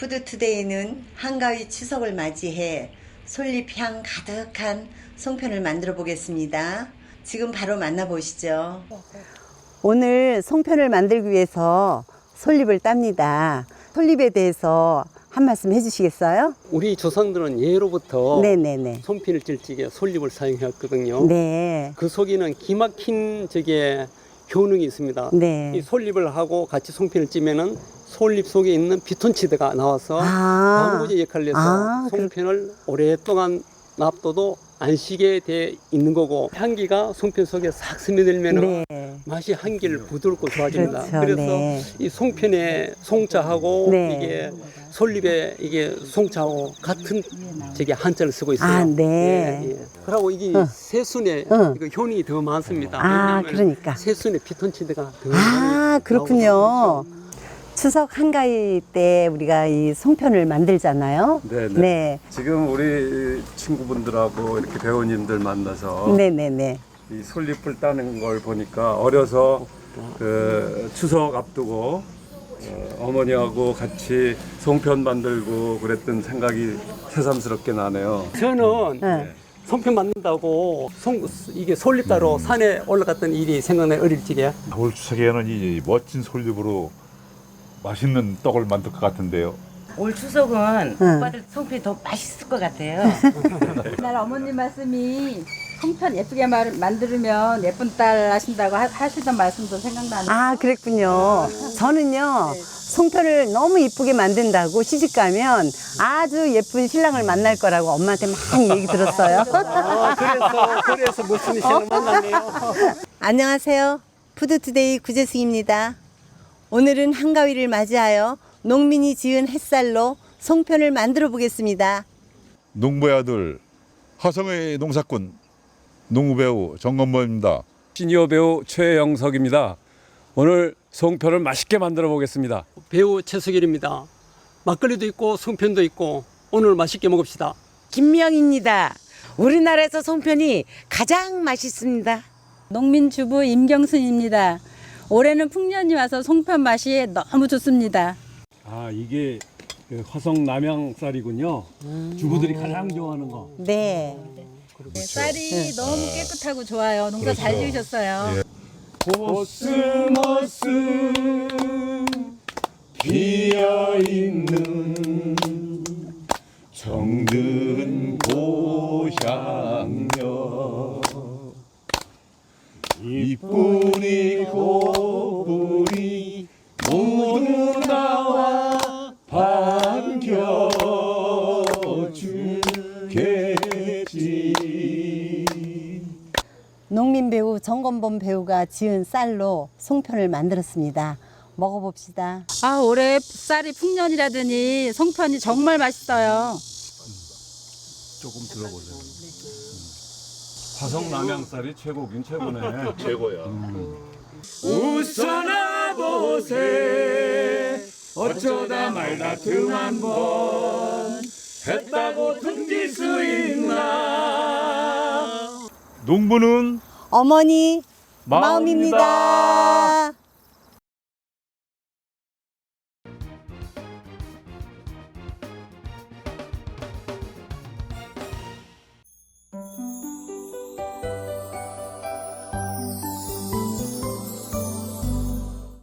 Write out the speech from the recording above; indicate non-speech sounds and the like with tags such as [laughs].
푸드투데이는 한가위 추석을 맞이해 솔잎향 가득한 송편을 만들어 보겠습니다. 지금 바로 만나보시죠. 오늘 송편을 만들기 위해서 솔잎을 땁니다. 솔잎에 대해서 한 말씀 해주시겠어요? 우리 조상들은 예로부터 네네네. 손핀을 찔 적에 솔잎을 사용했거든요. 네. 그 속에는 기막힌 저게 효능이 있습니다. 네. 이 솔잎을 하고 같이 송편을 찌면은 솔잎 속에 있는 비톤치드가 나와서 아. 방부제 역할을 해서 아, 송편을 오랫동안 납둬도 안 쉬게 돼 있는 거고 향기가 송편 속에 싹 스며들면은 네. 맛이 한결 부드럽고 좋아집니다. 그렇죠, 그래서 네. 이 송편에 송자하고 네. 이게 솔잎에 이게 송자하고 같은 저게 한자를 쓰고 있어요. 아, 네. 예, 예. 그리고 이게 어. 새순에 어. 이거 효능이 더 많습니다. 아, 왜냐하면 그러니까. 새순에 피톤치드가 더 아, 많이 그렇군요. 나오거든요. 추석 한가위 때 우리가 이 송편을 만들잖아요. 네네. 네. 지금 우리 친구분들하고 이렇게 배우님들 만나서 네네네. 이 솔잎을 따는 걸 보니까 어려서 그 추석 앞두고 어, 머니하고 같이 송편 만들고 그랬던 생각이 새삼스럽게 나네요. 저는 네. 송편 만든다고 송, 이게 솔잎 따러 산에 올라갔던 일이 생각나요 어릴 적에. 올 추석에는 이 멋진 솔잎으로 맛있는 떡을 만들 것 같은데요. 올 추석은 응. 오빠들 송편이 더 맛있을 것 같아요. [laughs] 옛날 어머님 말씀이 송편 예쁘게 말- 만들면 예쁜 딸 하신다고 하, 하시던 말씀도 생각나네요. 아, 그랬군요. 저는요, 송편을 너무 이쁘게 만든다고 시집 가면 아주 예쁜 신랑을 만날 거라고 엄마한테 막 얘기 들었어요. 아, [laughs] 그래서 그래서 무슨 신을 만났네요. [laughs] 안녕하세요. 푸드투데이 구재승입니다. 오늘은 한가위를 맞이하여 농민이 지은 햇살로 송편을 만들어 보겠습니다. 농부의 아들 화성의 농사꾼 농부배우 정건모입니다. 시니어 배우 최영석입니다. 오늘 송편을 맛있게 만들어 보겠습니다. 배우 최석일입니다. 막걸리도 있고 송편도 있고 오늘 맛있게 먹읍시다. 김명입니다. 우리나라에서 송편이 가장 맛있습니다. 농민 주부 임경순입니다. 올해는 풍년이 와서 송편 맛이 너무 좋습니다. 아 이게 그 화성 남양쌀이군요. 주부들이 가장 좋아하는 거. 네. 쌀이 너무 깨끗하고 좋아요. 농사 잘 지으셨어요. 코스모스 피어 있는 정든 고향여 이쁜이 고분이 모두 나와 반겨주겠지 농민 배우 정건범 배우가 지은 쌀로 송편을 만들었습니다. 먹어봅시다. 아 올해 쌀이 풍년이라더니 송편이 정말 맛있어요. 조금 들어보세요. 화성 남양쌀이 최고긴 최고네. [laughs] 최고야. 웃어나 보세 어쩌다 말다 틈한번 했다고 등질 수 있나 농부는 어머니 마음입니다.